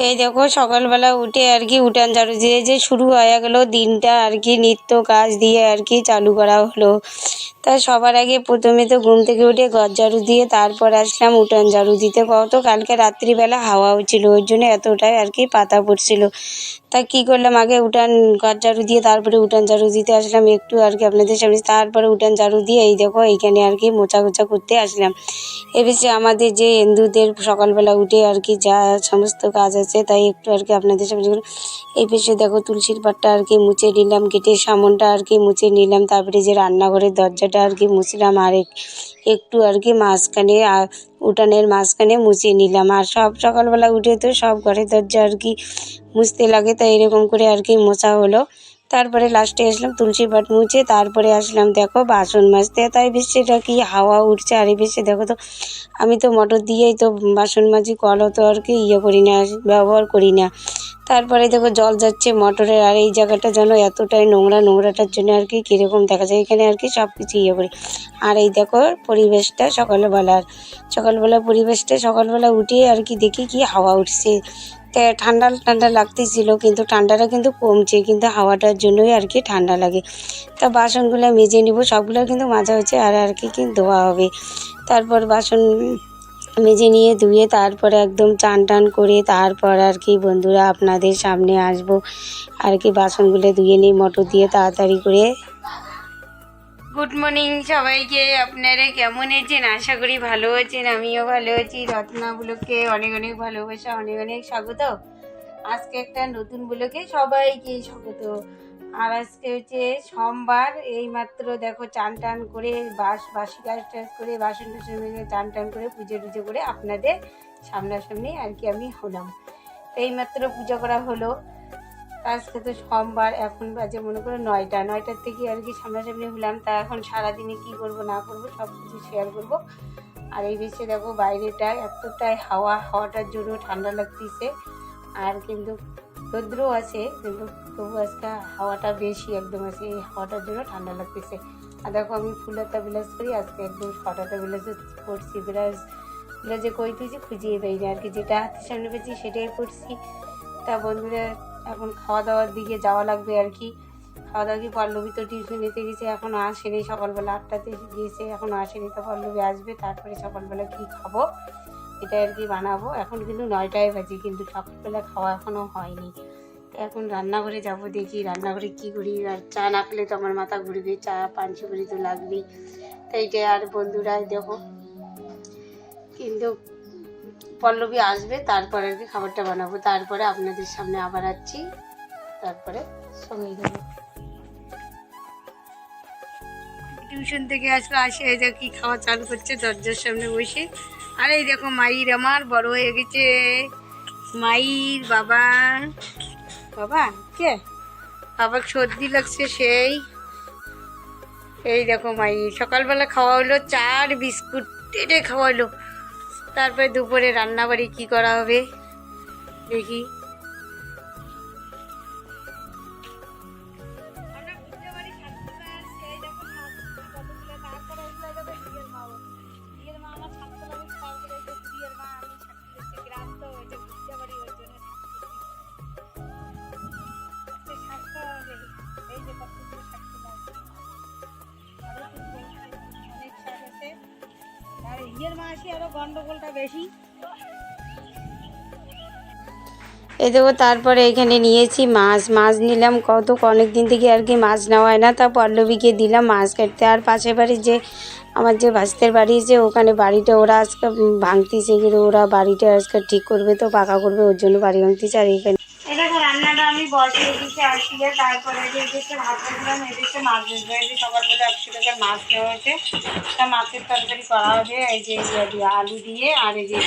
এই দেখো সকালবেলা উঠে আর কি উঠান ঝাড়ু দিয়ে যে শুরু হয়ে গেল দিনটা আর কি নিত্য কাজ দিয়ে আর কি চালু করা হলো। তা সবার আগে প্রথমে তো ঘুম থেকে উঠে ঘর ঝাড়ু দিয়ে তারপর আসলাম উঠান ঝাড়ু দিতে। কত কালকে রাত্রিবেলা হাওয়া হচ্ছিল ওই জন্য এতটাই আর কি পাতা পড়ছিল। তা কী করলাম, আগে উঠান ঘর ঝাড়ু দিয়ে তারপরে উঠান ঝাড়ু দিতে আসলাম। একটু আর কি আপনাদের সামনে, তারপরে উঠান ঝাড়ু দিয়ে এই দেখো এইখানে আর কি মোচা গোছা করতে আসলাম। এবেছে আমাদের যে হিন্দুদের সকালবেলা উঠে আর কি যা সমস্ত কাজ আছে, তাই একটু আর কি আপনাদের সামনে এই পেছনে দেখো তুলসীর পাটটা আর কি মুছে নিলাম, গেটের সামনটা আর কি মুছে নিলাম, তারপরে যে রান্নাঘরের দরজাটা আর কি মুছলাম আর এক- একটু আর কি মাঝখানে উঠানের মাঝখানে মুছিয়ে নিলাম। আর সব সকালবেলা উঠে তো সব ঘরের দরজা আর কি মুছতে লাগে, তাই এরকম করে আর কি মোছা হলো। তারপরে লাস্টে আসলাম তুলসী পাট মুছে, তারপরে আসলাম দেখো বাসন মাজতে, তাই বেশি এটা কি হাওয়া উঠছে, আর এই বেশি দেখো তো, আমি তো মোটর দিয়েই তো বাসন মাজি কলও তো আর কি ইয়ে করি না, ব্যবহার করি না। তারপরে দেখো জল যাচ্ছে মোটরের আর এই জায়গাটা যেন এতটাই নোংরা, নোংরাটার জন্য আর কি কীরকম দেখা যায়, এখানে আর কি সব কিছু ইয়ে করি। আর এই দেখো পরিবেশটা সকালবেলার সকালবেলা পরিবেশটা সকালবেলা উঠে আর কি দেখি কি হাওয়া উঠছে। তা ঠান্ডা ঠান্ডা লাগতেছিল, কিন্তু ঠান্ডাটা কিন্তু কমছে, কিন্তু হাওয়াটার জন্যই আর কি ঠান্ডা লাগে। তা বাসনগুলো মেজে নিব, সবগুলো কিন্তু মাজা হচ্ছে আর আর কি কিন্তু ধোয়া হবে। তারপর বাসন মেজে নিয়ে ধুয়ে তারপরে একদম চান টান করে তারপর আর কি বন্ধুরা আপনাদের সামনে আসব। আর কি বাসনগুলো ধুয়ে নিই, মোটর দিয়ে তাড়াতাড়ি করে গুড মর্নিং সবাইকে। আপনারা কেমন আছেন? আশা করি ভালো আছেন, আমিও ভালো আছি। রত্না ব্লকে অনেক অনেক ভালোবাসা, অনেক অনেক স্বাগত। আজকে একটা নতুন ব্লকে সবাইকে স্বাগত। আর আজকে হচ্ছে সোমবার এই মাত্র দেখো চান টান করে বাস, বাসি কাজ টাজ করে বাসন টাসন চান টান করে পুজো টুজো করে আপনাদের সামনাসামনি আর কি আমি হলাম। এই মাত্র পুজো করা হলো। আজকে তো সোমবার এখন বাজে মনে করো নয়টা। নয়টার থেকে আর কি সামনাসামনি হলাম। তা এখন সারাদিনে কি করব, না করব সব কিছু শেয়ার করব। আর এই বেশি দেখো বাইরেটা এতটাই হাওয়া হাওয়াটার জন্য ঠান্ডা লাগতেছে। আর কিন্তু রৌদ্র আছে, কিন্তু তবু আজকে হাওয়াটা বেশি একদম আছে, এই হাওয়াটার জন্য ঠান্ডা লাগতেছে। আর দেখো আমি ফুলাতা বিলাস করি, আজকে একদম ছটাটা বিলাসে পড়ছি বিরাজ বিলাজে কই তুই যে খুঁজিয়ে পাইনি আর কি যেটা হাতের সামনে পেয়েছি সেটাই করছি তা বন্ধুরা এখন খাওয়া দাওয়ার দিকে যাওয়া লাগবে আর কি। খাওয়া দাওয়া কি পল্লবী তো টিউশন নিতে গেছে এখনও আসেনি, সকালবেলা আটটাতে গিয়েছে এখনও আসেনি তো পল্লবী আসবে, তারপরে সকালবেলা কি খাব, এটা আর কি বানাবো। এখন কিন্তু নয়টায় বাজে, কিন্তু সকালবেলা খাওয়া এখনও হয়নি। এখন রান্নাঘরে যাব, দেখি রান্নাঘরে কি করি। আর চা না খেলে তো আমার মাথা ঘুরবে, চা পান সুপারি তো লাগবেই। তাই আর বন্ধুরা, দেখো। কিন্তু পল্লবী আসবে, তারপরে আর কি খাবারটা বানাবো। তারপরে আপনাদের সামনে আবার আসছি। তারপরে সঙ্গে দেবো টিউশন থেকে আসলে আসে, এই দেখো কি খাওয়া চালু করছে দরজার সামনে বসে। আর এই দেখো, মাইর আমার বড় হয়ে গেছে। মাইর, বাবা। বাবা, কে? বাবার সর্দি লাগছে সেই। এই দেখো মাই সকালবেলা খাওয়া হলো চার বিস্কুট টেটে খাওয়া হলো। তারপরে দুপুরে রান্নাবাড়ি কি করা হবে? দেখি। গন্ডগোলটা বেশি। তারপরে এখানে নিয়েছি মাছ। মাছ নিলাম কত অনেক দিন থেকে আর কি মাছ নেওয়া হয় না। তা পল্লবীকে দিলাম মাছ কাটতে। আর পাশে বাড়ি যে, আমার যে ভাস্তের বাড়ি যে, ওখানে বাড়িটা ওরা আজকে ভাঙতিছে। কিন্তু ওরা বাড়িটা আজকে ঠিক করবে তো, পাকা করবে, ওর জন্য বাড়ি ভাঙতিছে। আর এখানে রান্নাটা আমি বসিয়ে দিচ্ছি আসিয়ে তারপরে যে এদেরকে ভাত দিলাম এদেরকে মাছ দেবো এই যে সকালবেলা একশো টাকার মাছ দেওয়া হয়েছে, তা মাছের তরকারি করা হবে। এই যে ইয়ে দিয়ে আলু দিয়ে আর এই যে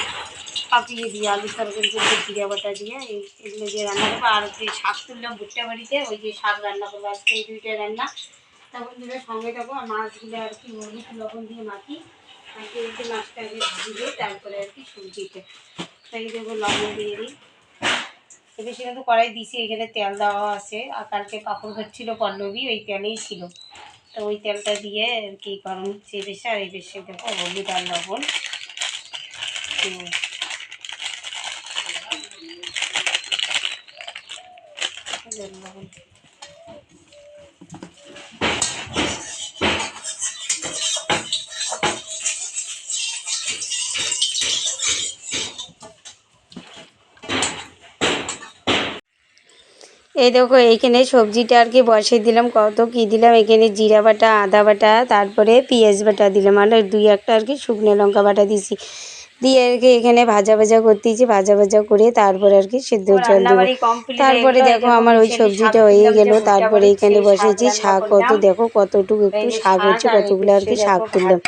পাপিয়ে দিয়ে আলু তরকারি করতে জিরা বাটা দিয়ে এই এগুলো দিয়ে রান্না করব। আর যে শাক তুললাম ভুট্টা বাড়িতে, ওই যে শাক রান্না করব আজকে, এই দুইটা রান্না। তা বন্ধুরা, সঙ্গে যাব আর মাছগুলো আর কি হলুদ লবণ দিয়ে মাখি মাখি এই যে মাছটা আগে ভাজি দিয়ে তারপরে আর কি সবজিটা তাই দেবো লবণ দিয়ে দিই। এবার সেখানে তো কড়াই দিছি এখানে তেল দেওয়া আছে। আর কালকে পাপড় ঘাটছিল পল্লবী, ওই তেলেই ছিল। তো ওই তেলটা দিয়ে আর কি গরম হচ্ছে বেশি, আর এই বেশি দেখো হলুদ আর লবণ। হুম। এই দেখো, এইখানে সবজিটা আর কি বসিয়ে দিলাম। কত কি দিলাম? এখানে জিরা বাটা, আদা বাটা, তারপরে পেঁয়াজ বাটা দিলাম। আর দুই একটা আর কি শুকনো লঙ্কা বাটা দিছি। দিয়ে আর কি এখানে ভাজা ভাজা করতেছি ভাজা ভাজা করে তারপরে আর কি সিদ্ধ জল দেবো। তারপরে দেখো আমার ওই সবজিটা হয়ে গেল তারপরে এখানে বসেছি শাক কত দেখো কতটুকু একটু শাক হচ্ছে কতগুলো আর কি শাক তুললাম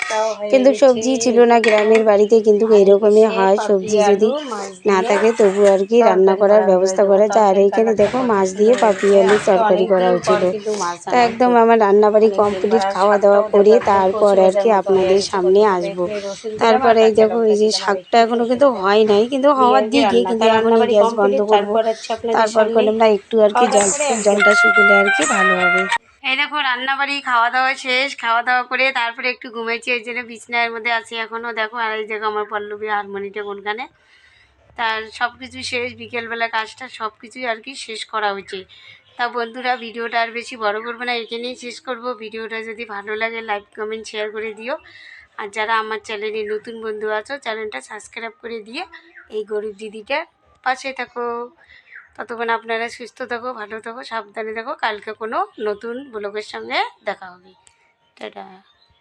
কিন্তু সবজি ছিল না গ্রামের বাড়িতে কিন্তু এরকমই হয় সবজি যদি না থাকে তবু আর কি রান্না করার ব্যবস্থা করা যায়। আর এইখানে দেখো মাছ দিয়ে পাপি আলুর তরকারি করা হচ্ছিল। তা একদম আমার রান্নাবাড়ি কমপ্লিট খাওয়া দাওয়া করে তারপর আর কি আপনাদের সামনে আসব। তারপরে এই দেখো এই যে শাকটা এখনও কিন্তু হয় নাই কিন্তু হওয়ার দিকে কিন্তু এখন গ্যাস বন্ধ করব। তারপর করলাম না একটু আর কি জল জলটা শুকিলে আর কি ভালো হবে। এই দেখো রান্নাবাড়ি খাওয়া দাওয়া শেষ খাওয়া দাওয়া করে তারপরে একটু ঘুমাইছি এই জন্য বিছনার মধ্যে আছি এখনও দেখো আর এই দেখো আমার পল্লবী হারমোনিটা কোনখানে? তার সব কিছু শেষ বিকেলবেলা কাজটা সব কিছুই আর কি শেষ করা হয়েছে। তা বন্ধুরা ভিডিওটা আর বেশি বড় করব না এখানেই শেষ করব। ভিডিওটা যদি ভালো লাগে লাইক কমেন্ট শেয়ার করে দিও। আর যারা আমার চ্যানেলে নতুন বন্ধু আছো, চ্যানেলটা সাবস্ক্রাইব করে দিয়ে এই গরিব দিদিটার পাশে থাকো। ততক্ষণ আপনারা সুস্থ থাকো, ভালো থাকো, সাবধানে থাকো। কালকে কোনো নতুন ব্লগের সঙ্গে দেখা হবে। টাটা।